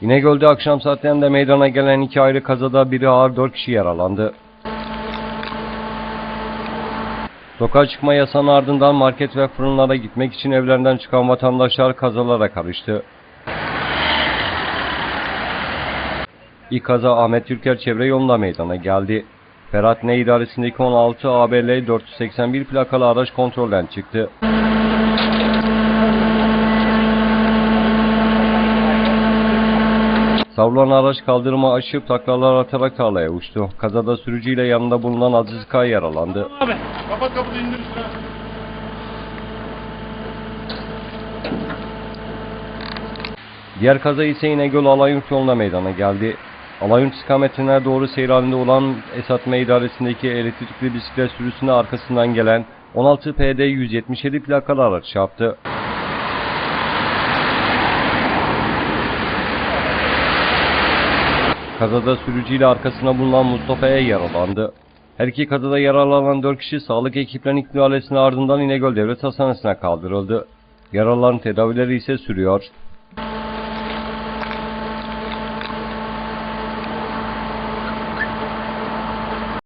İnegöl'de akşam saatlerinde meydana gelen iki ayrı kazada biri ağır 4 kişi yaralandı. Sokağa çıkma yasağının ardından market ve fırınlara gitmek için evlerinden çıkan vatandaşlar kazalara karıştı. İlk kaza Ahmet Türker çevre yolunda meydana geldi. Ferhat Ne idaresindeki 16 ABL 481 plakalı araç kontrolden çıktı. Savrulan araç kaldırıma aşıp taklalar atarak tarlaya uçtu. Kazada sürücüyle yanında bulunan Aziz Kaya yaralandı. Abi kapat kapıyı indir üstüne. Diğer kaza ise İnegöl Alayurt yoluna meydana geldi. Alayurt istikametine doğru seyir halinde olan Esat M idaresindeki elektrikli bisiklet sürüsüne arkasından gelen 16 PD 177 plakalı araç çarptı. Kazada sürücüyle arkasına bulunan Mustafa'ya yaralandı. Her iki kazada yaralanan 4 kişi sağlık ekiplerinin müdahalesinin ardından İnegöl Devlet Hastanesi'ne kaldırıldı. Yaralıların tedavileri ise sürüyor.